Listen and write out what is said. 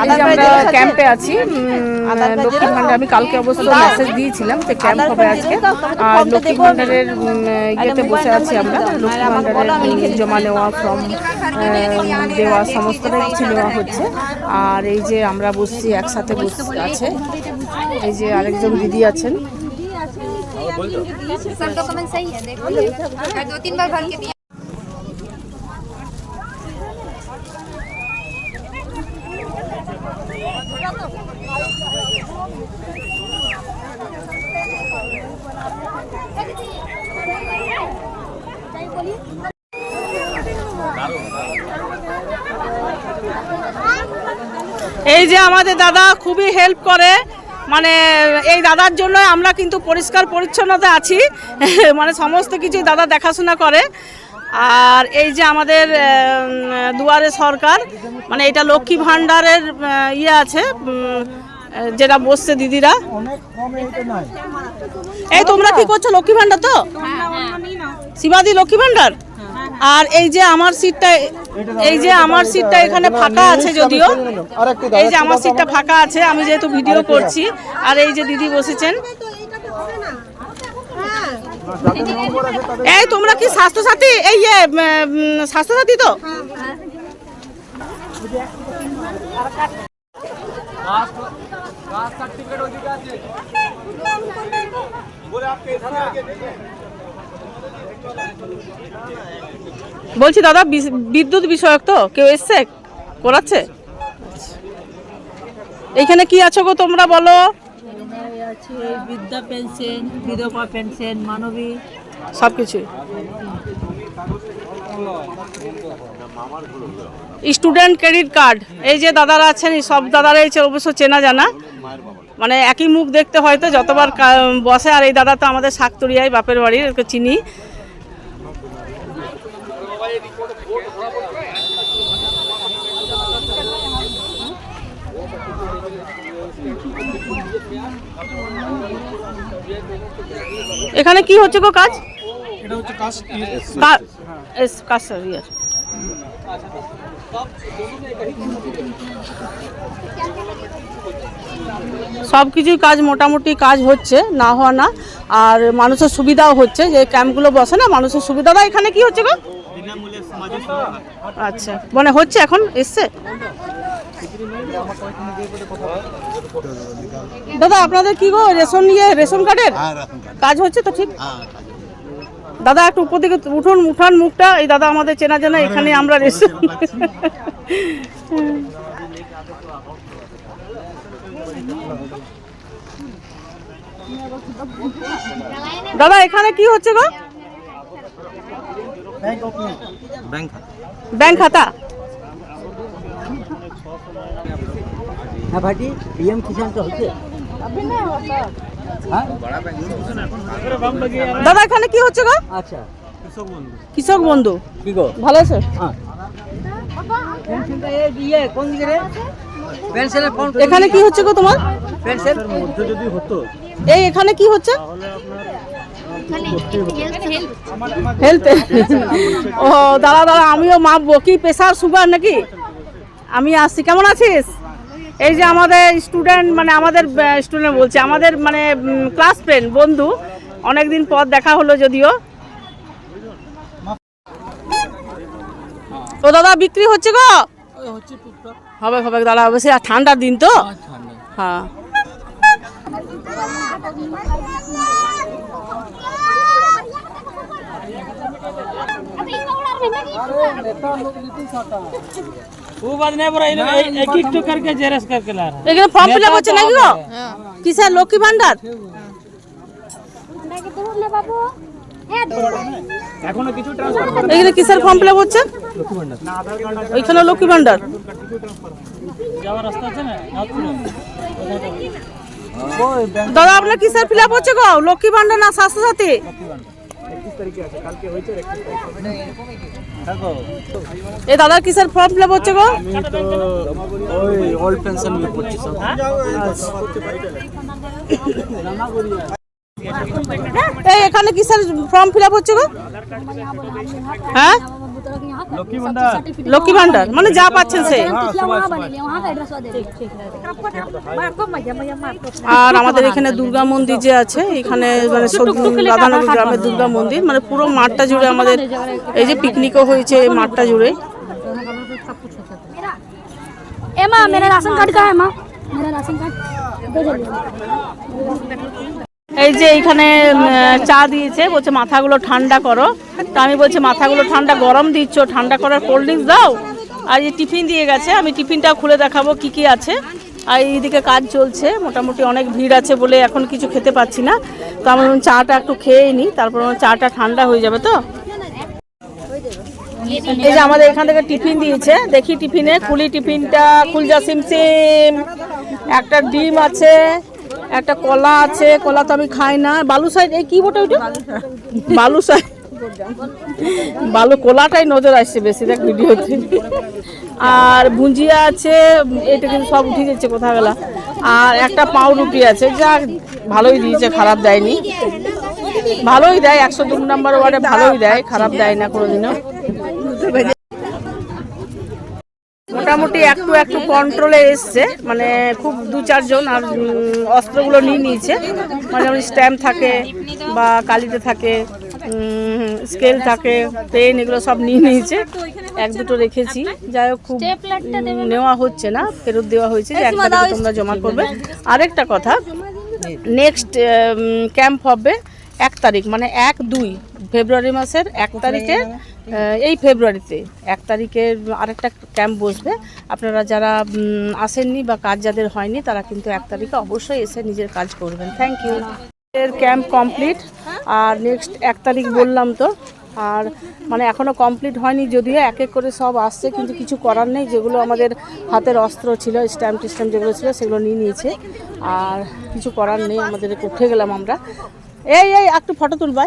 এই যে আমরা ক্যাম্পে আছি উম, লক্ষ্মী ভান্ডার আমি কালকে অবশ্য মেসেজ দিয়েছিলাম যে ক্যাম্প হবে আজকে আর লক্ষ্মী ভান্ডারের উম, ইয়েতে বসে আছি আমরা লক্ষ্মী ভান্ডারের উম, জমা নেওয়া ফর্ম দেওয়া সমস্তটাই কিছু নেওয়া হচ্ছে আর এই যে আমরা বসছি একসাথে বসে আছে এই যে আরেকজন দিদি আছেন सब डॉक्यूमेंट सही है देखो मैं दो तीन बार भर के এই যে আমাদের দাদা খুবই হেল্প করে মানে এই দাদার জন্য আমরা কিন্তু পরিষ্কার পরিচ্ছন্নতা আছি মানে সমস্ত কিছু দাদা দেখাশোনা করে। আর এই যে আমাদের দুয়ারে সরকার মানে এটা লক্ষ্মী ভাণ্ডারের ইয়ে আছে যেটা বসছে দিদিরা। এই তোমরা কি করছ লক্ষ্মী ভাণ্ডার তো? শিবাদি লক্ষ্মী ভাণ্ডার? আর এই যে আমার সিটটা, এই যে আমার সিটটা এখানে ফাঁকা আছে যদিও, এই যে আমার সিটটা ফাঁকা আছে, আমি যেহেতু ভিডিও করছি, আর এই যে দিদি বসেছেন। এই তোমরা কি স্বাস্থ্যসাথী? এই যে স্বাস্থ্যসাথী তো? বলছি দাদা বিদ্যুৎ বিষয়ক তো? কেউ এসছে? করাচ্ছে? এইখানে কি আছো গো তোমরা বলো? বৃদ্ধা পেনশন বিধবা পেনশন মানবী। সব কিছুই। Student credit card. এই যে দাদারা আছেন সব দাদারা এই অবশ্য চেনা জানা। মানে একই মুখ দেখতে হয়তো যতবার বসে আর এই দাদা তো আমাদের শাকতরিয়ায় বাপের বাড়ির চিনি। এখানে কি হচ্ছে গো কাজ? এটা হচ্ছে কাজ এস কাজ স্যার ইয়ার সব কিছুই কাজ মোটামুটি কাজ হচ্ছে না হওয়া না। আর মানুষের সুবিধাও হচ্ছে যে ক্যাম্পগুলো বসে না মানুষের সুবিধাটা এখানে কি হচ্ছে গো? আচ্ছা মানে হচ্ছে এখন এসছে? দাদা আপনাদের কি গো রেশন নিয়ে রেশন কার্ডের? কাজ হচ্ছে তো ঠিক? দাদা একটু উপর দিকে উঠুন উঠান মুখটা। এই দাদা আমাদের চেনা জানা এখানে আমরা রেশন দাদা এখানে কি হচ্ছে গো? ব্যাংক খাতা। হ্যাঁ ভাইটি পিএম কিষাণ তো হচ্ছে? হ্যাঁ? দাদা এখানে কি হচ্ছে গো? আচ্ছা। কৃষক বন্ধু। কি গো? ভালো আছে? হ্যাঁ। ইয়ে ফর্ম এখানে কি হচ্ছে গো তোমার? যদি হতো এই এখানে কি হচ্ছে? হেলথ ও দাঁড়া দাঁড়া আমিও মাপবো। কি প্রেশার সুগার নাকি? আমি আসছি। কেমন আছিস? এই যে আমাদের স্টুডেন্ট মানে আমাদের স্টুডেন্ট বলছে, আমাদের মানে ক্লাস ফ্রেন্ড বন্ধু, অনেকদিন পর দেখা হলো যদিও। ও দাদা, বিক্রি হচ্ছে গো? হবে হবে, দাদা, অবশ্যই, আর ঠান্ডার দিন তো? হ্যাঁ। वो बात नहीं बोला एक एक तो करके जेरस करके ला रहा এখানে ফর্ম ফিল আপ হচ্ছে নাকি গো কিসের লক্ষ্মী ভান্ডার এখনো কিছু ট্রান্সফার এখানে কিসের ফর্ম ফিল আপ হচ্ছে ওইখানে লক্ষ্মী ভান্ডার যাওয়ার রাস্তা আছে না নাথপুরে দাদা আপনার কিসের ফিল আপ হচ্ছে গো লক্ষ্মী ভান্ডার না স্বাস্থ্য সাথী এ দাদার কিসের ফর্ম ফিল হচ্ছে গো? ওই ওল্ড পেনশন নিয়ে পড়ছি স্যার এই এখানে কিসের ফর্ম ফিল হচ্ছে গো? হ্যাঁ? লক্ষ্মী ভান্ডার মানে যা পাচ্ছেন সে আর আমাদের এখানে দুর্গা মন্দির যে আছে এখানে মানে রাধানগর গ্রামের দুর্গা মন্দির মানে পুরো মাঠটা জুড়ে আমাদের এই যে পিকনিকও হয়েছে এই মাঠটা জুড়ে। এ মা মেরা রাশন কার্ড কা হ্যাঁ মা মেরা রাশন কার্ড এই যে এইখানে চা দিয়েছে, বলছে মাথাগুলো ঠান্ডা করো। তা আমি বলছি, মাথাগুলো ঠান্ডা, গরম দিচ্ছ, ঠান্ডা করার কোল্ড ড্রিঙ্কস দাও? আর এই টিফিন দিয়ে গেছে, আমি টিফিনটা খুলে দেখাবো কি কি আছে। আর এইদিকে কাজ চলছে, মোটামুটি অনেক ভিড় আছে বলে এখন কিছু খেতে পাচ্ছি না। তো আমি চাটা একটু খেয়ে নিই তারপর চাটা ঠান্ডা হয়ে যাবে তো? এই যে আমাদের এখান থেকে টিফিন দিয়েছে, দেখি টিফিনে খুলি টিফিনটা খুলজা সিম সিম, একটা ডিম আছে একটা কলা আছে, কলা তো আমি খাই না। বালু সাইড এই কি বটে ওইটা? বালু সাইড বালু কলাটাই নজর আসছে বেশি, দেখ ভিডিওতে। আর ভুঞ্জিয়া আছে, এটা কিন্তু সব উঠে যাচ্ছে কোথা গেলা আর একটা পাউরুটি আছে যা ভালোই দিয়েছে, খারাপ দেয়নি। ভালোই দেয়, একশো দু নম্বর ওয়ার্ডে ভালোই দেয়, খারাপ দেয় না কোনোদিনও। মোটামুটি একটু একটু কন্ট্রোলে এসছে। মানে খুব দু চারজন আর অস্ত্রগুলো নিয়ে নিয়েছে। মানে যেমন স্ট্যাম্প থাকে বা কালিতে থাকে স্কেল থাকে পেন এগুলো সব নিয়ে নিয়েছে। এক দুটো রেখেছি। যাই হোক খুব নেওয়া হচ্ছে না ফেরত দেওয়া হয়েছে যে এক তারিখে তোমরা জমা করবে। আরেকটা কথা নেক্সট ক্যাম্প হবে এক তারিখ মানে এক দুই। ফেব্রুয়ারি মাসের এক তারিখে এই ফেব্রুয়ারিতে। এক তারিখে আরেকটা ক্যাম্প বসবে। আপনারা যারা আসেননি বা কাজ যাদের হয়নি তারা কিন্তু এক তারিখে অবশ্যই এসে নিজের কাজ করবেন। থ্যাংক ইউ এর ক্যাম্প কমপ্লিট আর নেক্সট এক তারিখ বললাম তো। আর মানে এখনও কমপ্লিট হয়নি যদিও এক এক করে সব আসছে কিন্তু কিছু করার নেই। যেগুলো আমাদের হাতের অস্ত্র ছিল স্ট্যাম্প টিস্ট্যাম্প যেগুলো ছিল সেগুলো নিয়ে নিয়েছে। আর কিছু করার নেই আমাদের উঠে গেলাম আমরা। এই এই একটু ফটো তুলবাই।